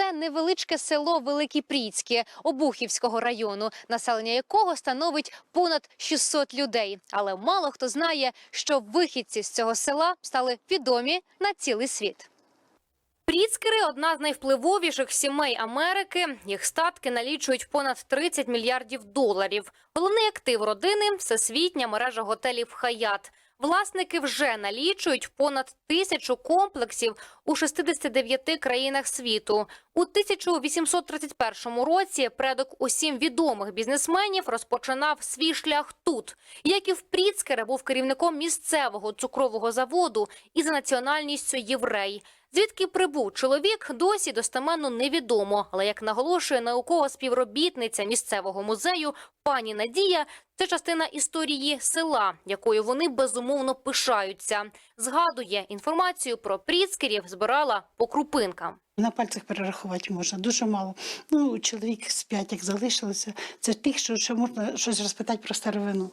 Це невеличке село Великіпріцьке Обухівського району, населення якого становить понад 600 людей. Але мало хто знає, що вихідці з цього села стали відомі на цілий світ. Пріцкери – одна з найвпливовіших сімей Америки. Їх статки налічують понад 30 мільярдів доларів. Головний актив родини – всесвітня мережа готелів «Хаят». Власники вже налічують понад тисячу комплексів у 69 країнах світу. У 1831 році предок усім відомих бізнесменів розпочинав свій шлях тут. Яків Пріцкер був керівником місцевого цукрового заводу і за національністю єврей. Звідки прибув чоловік, досі достеменно невідомо. Але як наголошує наукова співробітниця місцевого музею пані Надія, це частина історії села, якою вони безумовно пишаються. Згадує інформацію про Пріцкерів збирала по крупинкам. На пальцях перерахувати можна, дуже мало. Ну, чоловік з п'ять, залишилося. Це тих, що ще можна щось розпитати про старовину.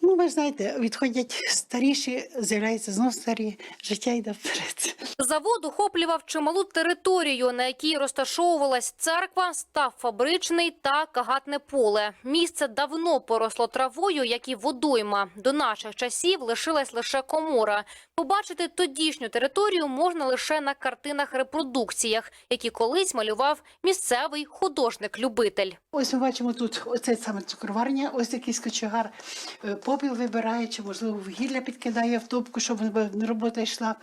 Ну, ви ж знаєте, відходять старіші, з'являються знов старі, життя йде вперед. Завод охоплював чималу територію, на якій розташовувалась церква, став фабричний та кагатне поле. Місце давно поросло травою, як і водойма. До наших часів лишилась лише комора. Побачити тодішню територію можна лише на картинах-репродукціях, які колись малював місцевий художник-любитель. Ось ми бачимо тут оце саме цукроварня, ось якийсь кочегар е, попіл вибирає, чи можливо вугілля підкидає в топку, щоб робота йшла.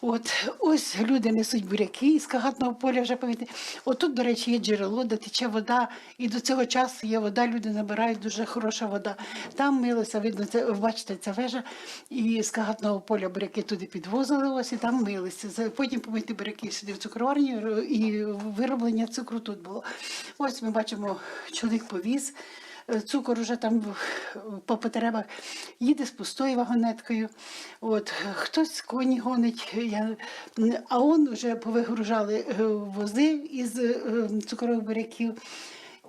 От ось люди несуть буряки із кагатного поля вже повітря. Отут, до речі, є джерело, де тече вода, і до цього часу є вода, люди набирають дуже хороша вода. Там милося, видно, це бачите, ця вежа, і з кагатного поля буряки туди підвозили, ось і там милися. Потім помити буряки сюди в цукроварню, і вироблення цукру тут було. Ось ми бачимо, чоловік повіз. Цукор уже там по потребах їде з пустою вагонеткою. От хтось коні гонить, я, а он вже повигружали е, вози із е, цукрових буряків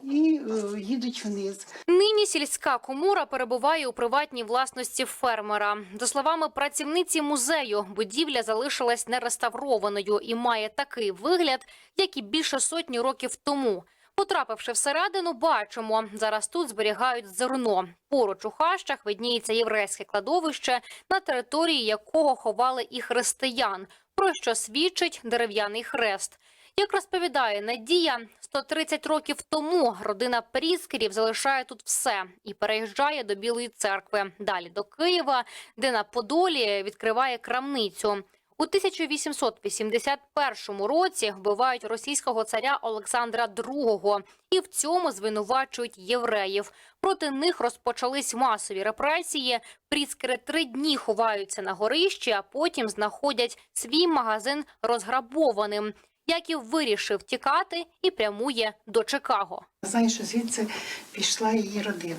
і е, їдуть вниз. Нині сільська комора перебуває у приватній власності фермера. За словами працівниці музею, будівля залишилась нереставрованою і має такий вигляд, як і більше сотні років тому. Потрапивши всередину, бачимо, зараз тут зберігають зерно. Поруч у хащах видніється єврейське кладовище, на території якого ховали і християн, про що свідчить дерев'яний хрест. Як розповідає Надія, 130 років тому родина Пріскерів залишає тут все і переїжджає до Білої церкви, далі до Києва, де на Подолі відкриває крамницю. У 1881 році вбивають російського царя Олександра II і в цьому звинувачують євреїв. Проти них розпочались масові репресії. Пріскери три дні ховаються на горищі, а потім знаходять свій магазин розграбованим. Яків вирішив тікати і прямує до Чикаго. Знаю, що звідси пішла її родина.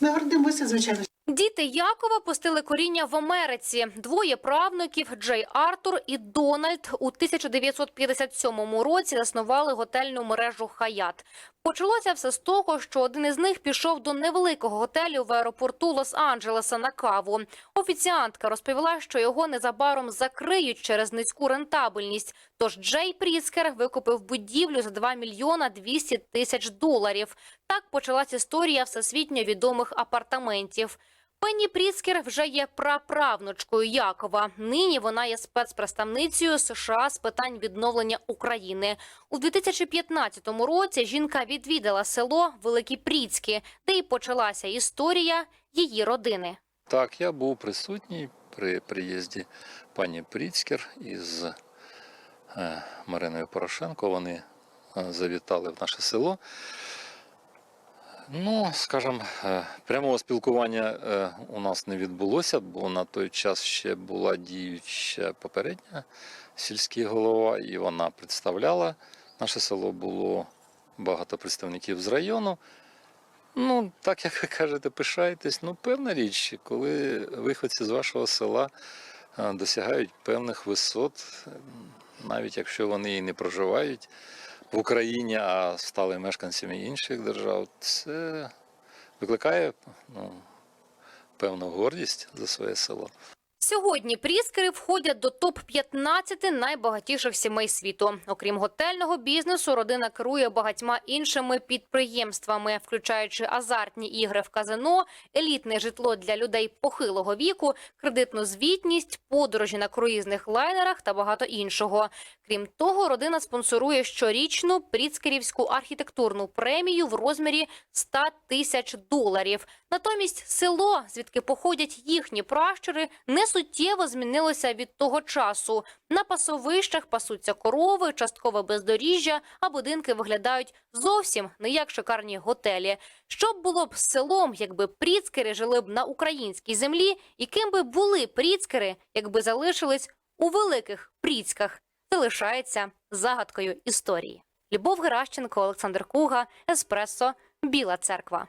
Ми гордимося, звичайно, Діти Якова пустили коріння в Америці. Двоє правнуків Джей Артур і Дональд у 1957 році заснували готельну мережу Хаят. Почалося все з того, що один із них пішов до невеликого готелю в аеропорту Лос-Анджелеса на каву. Офіціантка розповіла, що його незабаром закриють через низьку рентабельність. Тож Джей Пріскер викупив будівлю за 2 мільйона 200 тисяч доларів. Так почалась історія всесвітньо відомих апартаментів. Пенні Пріскер вже є праправнучкою Якова. Нині вона є спецпредставницею США з питань відновлення України. У 2015 році жінка відвідала село Великі Пріцьки, де й почалася історія її родини. Так, я був присутній при приїзді пані Пріцкер із е, Мариною Порошенко. Вони е, завітали в наше село. Ну, скажімо, е, прямого спілкування е, у нас не відбулося, бо на той час ще була діюча попередня сільський голова, і вона представляла. Наше село було багато представників з району. Ну, так як ви кажете, пишаєтесь. Ну, певна річ, коли виходці з вашого села е, досягають певних висот, навіть якщо вони і не проживають в Україні, а стали мешканцями інших держав, це викликає ну, певну гордість за своє село. Сьогодні Пріскери входять до топ-15 найбагатіших сімей світу. Окрім готельного бізнесу, родина керує багатьма іншими підприємствами, включаючи азартні ігри в казино, елітне житло для людей похилого віку, кредитну звітність, подорожі на круїзних лайнерах та багато іншого. Крім того, родина спонсорує щорічну Пріцкерівську архітектурну премію в розмірі 100 тисяч доларів. Натомість село, звідки походять їхні пращури, не суттєво змінилося від того часу. На пасовищах пасуться корови, часткове бездоріжжя, а будинки виглядають зовсім не як шикарні готелі. Що б було б селом, якби пріцкери жили б на українській землі, і ким би були пріцкери, якби залишились у великих пріцьках? Це лишається загадкою історії. Любов Геращенко, Олександр Куга, Еспресо, Біла Церква.